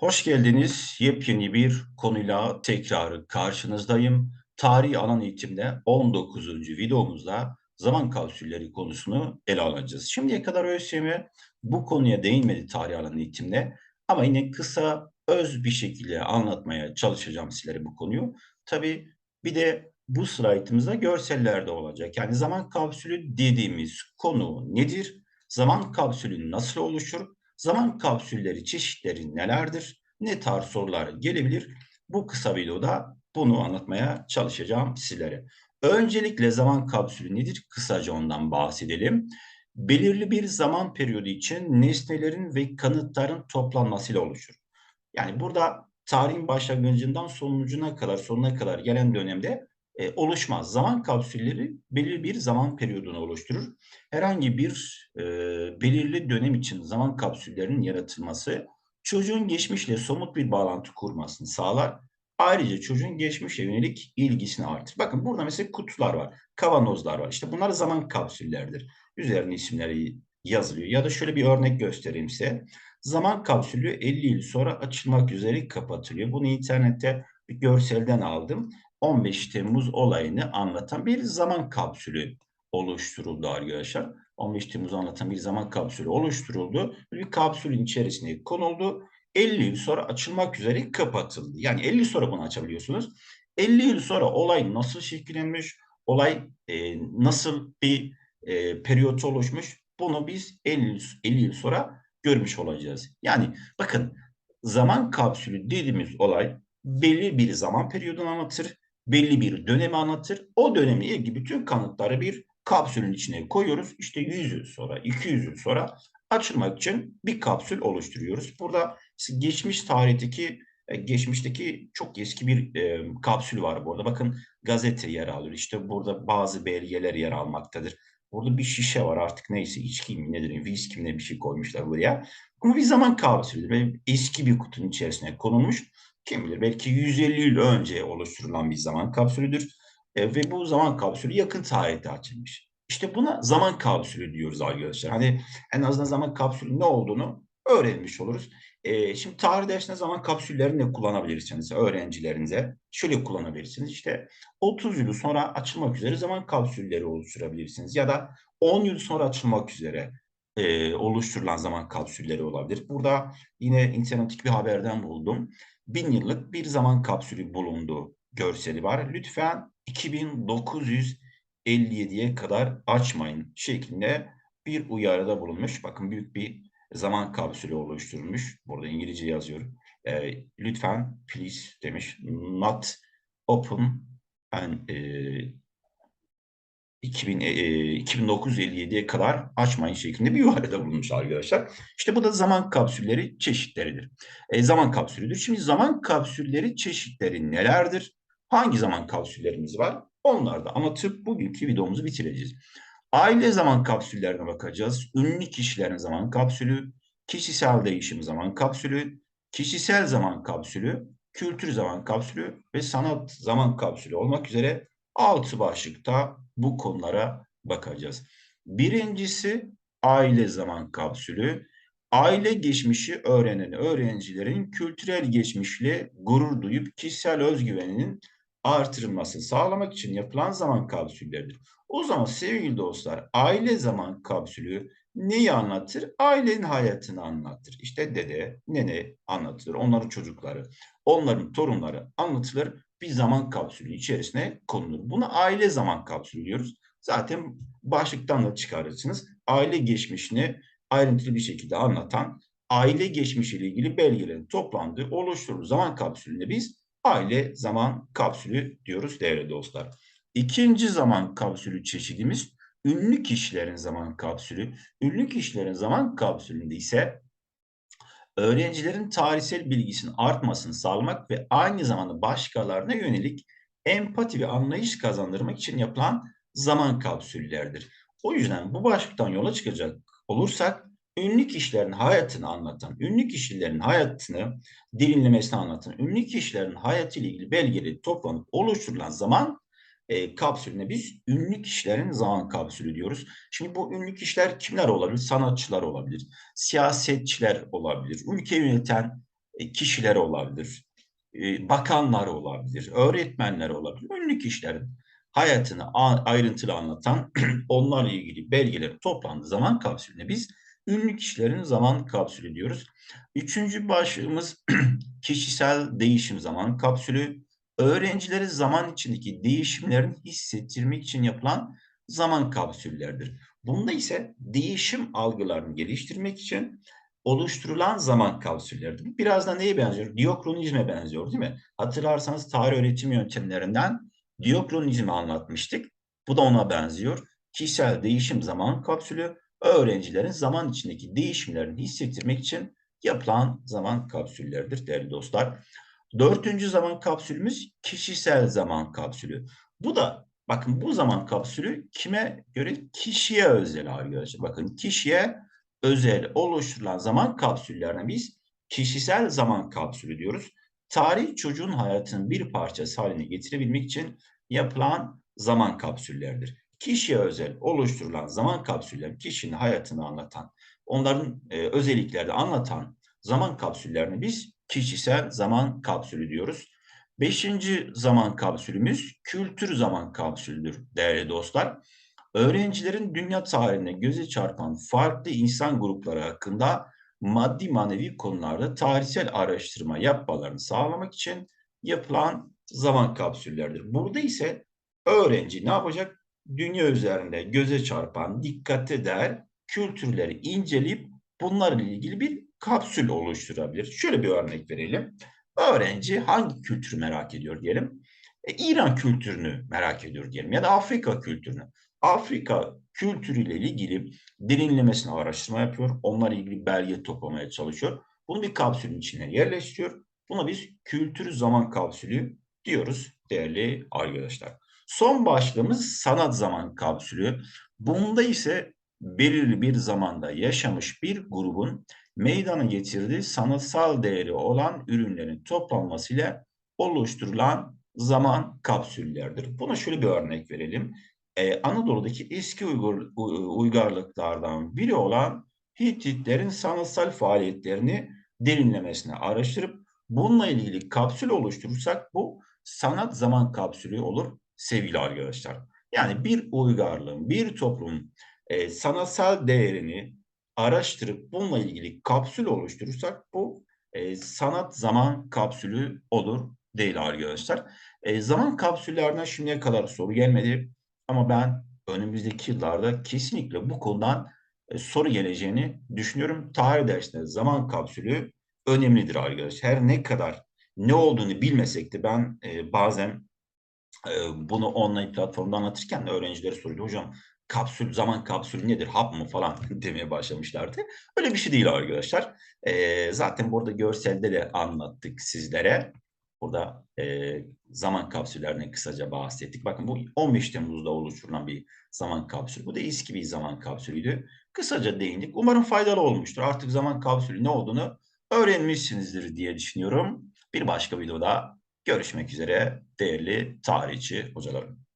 Hoş geldiniz. Yepyeni bir konuyla tekrar karşınızdayım. Tarih alan eğitimde 19. videomuzda zaman kapsülleri konusunu ele alacağız. Şimdiye kadar ÖSYM bu konuya değinmedi tarih alan eğitimde ama yine kısa öz bir şekilde anlatmaya çalışacağım sizlere bu konuyu. Tabii bir de bu slaytımızda görseller de olacak. Yani zaman kapsülü dediğimiz konu nedir? Zaman kapsülü nasıl oluşur? Zaman kapsülleri çeşitleri nelerdir? Ne tarz sorular gelebilir? Bu kısa videoda bunu anlatmaya çalışacağım sizlere. Öncelikle zaman kapsülü nedir? Kısaca ondan bahsedelim. Belirli bir zaman periyodu için nesnelerin ve kanıtların toplanmasıyla oluşur. Yani burada tarihin başlangıcından sonucuna kadar, sonuna kadar gelen dönemde e, oluşmaz. Zaman kapsülleri belirli bir zaman periyodunu oluşturur. Herhangi bir e, belirli dönem için zaman kapsüllerinin yaratılması çocuğun geçmişle somut bir bağlantı kurmasını sağlar. Ayrıca çocuğun geçmişe yönelik ilgisini artırır. Bakın burada mesela kutular var, kavanozlar var. İşte bunlar zaman kapsüllerdir. Üzerine isimleri yazılıyor. Ya da şöyle bir örnek göstereyim size. Zaman kapsülü 50 yıl sonra açılmak üzere kapatılıyor. Bunu internette bir görselden aldım. 15 Temmuz olayını anlatan bir zaman kapsülü oluşturuldu arkadaşlar. 15 Temmuz anlatan bir zaman kapsülü oluşturuldu. Bir kapsülün içerisine konuldu. 50 yıl sonra açılmak üzere kapatıldı. Yani 50 yıl sonra bunu açabiliyorsunuz. 50 yıl sonra olay nasıl şekillenmiş, olay e, nasıl bir e, periyot oluşmuş bunu biz 50, 50 yıl sonra görmüş olacağız. Yani bakın zaman kapsülü dediğimiz olay belli bir zaman periyodunu anlatır belli bir dönemi anlatır. O dönemle ilgili bütün kanıtları bir kapsülün içine koyuyoruz. İşte 100 yıl sonra, 200 yıl sonra açılmak için bir kapsül oluşturuyoruz. Burada geçmiş tarihteki e, geçmişteki çok eski bir e, kapsül var burada. Bakın gazete yer alıyor. İşte burada bazı belgeler yer almaktadır. Burada bir şişe var artık neyse içki mi nedir, viski mi ne bir şey koymuşlar buraya. Bu bir zaman kapsülüdür. Eski bir kutunun içerisine konulmuş. Kim bilir belki 150 yıl önce oluşturulan bir zaman kapsülüdür. E, ve bu zaman kapsülü yakın tarihte açılmış. İşte buna zaman kapsülü diyoruz arkadaşlar. Hani en azından zaman kapsülü ne olduğunu öğrenmiş oluruz. E, şimdi tarih dersinde zaman kapsüllerini kullanabilirsiniz öğrencilerinize. Şöyle kullanabilirsiniz. İşte 30 yıl sonra açılmak üzere zaman kapsülleri oluşturabilirsiniz. Ya da 10 yıl sonra açılmak üzere e, oluşturulan zaman kapsülleri olabilir. Burada yine internetik bir haberden buldum bin yıllık bir zaman kapsülü bulunduğu görseli var. Lütfen 2957'ye kadar açmayın şeklinde bir uyarıda bulunmuş. Bakın büyük bir zaman kapsülü oluşturmuş. Burada İngilizce yazıyor. E, lütfen please demiş. Not open and e, 2000, e, 2957'ye kadar açmayın şeklinde bir ibarede bulunmuş arkadaşlar. İşte bu da zaman kapsülleri çeşitleridir. E, zaman kapsülüdür. Şimdi zaman kapsülleri çeşitleri nelerdir? Hangi zaman kapsüllerimiz var? Onları da anlatıp bugünkü videomuzu bitireceğiz. Aile zaman kapsüllerine bakacağız. Ünlü kişilerin zaman kapsülü, kişisel değişim zaman kapsülü, kişisel zaman kapsülü, kültür zaman kapsülü ve sanat zaman kapsülü olmak üzere altı başlıkta bu konulara bakacağız. Birincisi aile zaman kapsülü. Aile geçmişi öğrenen öğrencilerin kültürel geçmişle gurur duyup kişisel özgüveninin artırılması sağlamak için yapılan zaman kapsülleridir. O zaman sevgili dostlar aile zaman kapsülü neyi anlatır? Ailenin hayatını anlatır. İşte dede, nene anlatılır. Onların çocukları, onların torunları anlatılır bir zaman kapsülü içerisine konulur. Buna aile zaman kapsülü diyoruz. Zaten başlıktan da çıkarırsınız. Aile geçmişini ayrıntılı bir şekilde anlatan aile geçmişiyle ilgili belgelerin toplandığı oluşturulur zaman kapsülüne biz aile zaman kapsülü diyoruz değerli dostlar. İkinci zaman kapsülü çeşidimiz ünlü kişilerin zaman kapsülü. Ünlü kişilerin zaman kapsülünde ise öğrencilerin tarihsel bilgisinin artmasını sağlamak ve aynı zamanda başkalarına yönelik empati ve anlayış kazandırmak için yapılan zaman kapsüllerdir. O yüzden bu başlıktan yola çıkacak olursak ünlü kişilerin hayatını anlatan, ünlü kişilerin hayatını derinlemesine anlatan, ünlü kişilerin hayatıyla ilgili belgeleri toplanıp oluşturulan zaman e, kapsülüne biz ünlü kişilerin zaman kapsülü diyoruz. Şimdi bu ünlü kişiler kimler olabilir? Sanatçılar olabilir, siyasetçiler olabilir, ülke yöneten e, kişiler olabilir, e, bakanlar olabilir, öğretmenler olabilir. Ünlü kişilerin hayatını ayrıntılı anlatan onlarla ilgili belgeler toplandığı zaman kapsülüne biz ünlü kişilerin zaman kapsülü diyoruz. Üçüncü başlığımız kişisel değişim zaman kapsülü. Öğrencileri zaman içindeki değişimlerin hissettirmek için yapılan zaman kapsülleridir. Bunda ise değişim algılarını geliştirmek için oluşturulan zaman kapsülleridir. Biraz da neye benziyor? Diokronizme benziyor değil mi? Hatırlarsanız tarih öğretim yöntemlerinden diokronizmi anlatmıştık. Bu da ona benziyor. Kişisel değişim zaman kapsülü öğrencilerin zaman içindeki değişimlerini hissettirmek için yapılan zaman kapsülleridir değerli dostlar. Dördüncü zaman kapsülümüz kişisel zaman kapsülü. Bu da bakın bu zaman kapsülü kime göre? Kişiye özel arkadaşlar. Bakın kişiye özel oluşturulan zaman kapsüllerine biz kişisel zaman kapsülü diyoruz. Tarih çocuğun hayatının bir parçası haline getirebilmek için yapılan zaman kapsülleridir. Kişiye özel oluşturulan zaman kapsülleri kişinin hayatını anlatan, onların e, özelliklerini anlatan zaman kapsüllerini biz kişisel zaman kapsülü diyoruz. Beşinci zaman kapsülümüz kültür zaman kapsülüdür değerli dostlar. Öğrencilerin dünya tarihine göze çarpan farklı insan grupları hakkında maddi manevi konularda tarihsel araştırma yapmalarını sağlamak için yapılan zaman kapsülleridir. Burada ise öğrenci ne yapacak? Dünya üzerinde göze çarpan, dikkate değer kültürleri inceleyip bunlarla ilgili bir kapsül oluşturabilir. Şöyle bir örnek verelim. Öğrenci hangi kültürü merak ediyor diyelim? E, İran kültürünü merak ediyor diyelim ya da Afrika kültürünü. Afrika kültürüyle ilgili derinlemesine araştırma yapıyor. Onlarla ilgili belge toplamaya çalışıyor. Bunu bir kapsülün içine yerleştiriyor. Buna biz kültür zaman kapsülü diyoruz değerli arkadaşlar. Son başlığımız sanat zaman kapsülü. Bunda ise belirli bir zamanda yaşamış bir grubun meydana getirdiği sanatsal değeri olan ürünlerin toplanmasıyla oluşturulan zaman kapsüllerdir. Buna şöyle bir örnek verelim. Ee, Anadolu'daki eski uygur, uygarlıklardan biri olan Hititlerin sanatsal faaliyetlerini derinlemesine araştırıp bununla ilgili kapsül oluşturursak bu sanat zaman kapsülü olur sevgili arkadaşlar. Yani bir uygarlığın, bir toplumun e, sanatsal değerini araştırıp bununla ilgili kapsül oluşturursak bu e, sanat zaman kapsülü olur değil arkadaşlar. E, zaman kapsüllerine şimdiye kadar soru gelmedi ama ben önümüzdeki yıllarda kesinlikle bu konudan e, soru geleceğini düşünüyorum. Tarih dersinde zaman kapsülü önemlidir arkadaşlar. Her ne kadar ne olduğunu bilmesek de ben e, bazen e, bunu online platformda anlatırken de öğrencilere soruyordu. Hocam kapsül, zaman kapsülü nedir, hap mı falan demeye başlamışlardı. Öyle bir şey değil arkadaşlar. E, zaten burada görselde de anlattık sizlere. Burada e, zaman kapsüllerine kısaca bahsettik. Bakın bu 15 Temmuz'da oluşturulan bir zaman kapsülü. Bu da eski bir zaman kapsülüydü. Kısaca değindik. Umarım faydalı olmuştur. Artık zaman kapsülü ne olduğunu öğrenmişsinizdir diye düşünüyorum. Bir başka videoda görüşmek üzere değerli tarihçi hocalarım.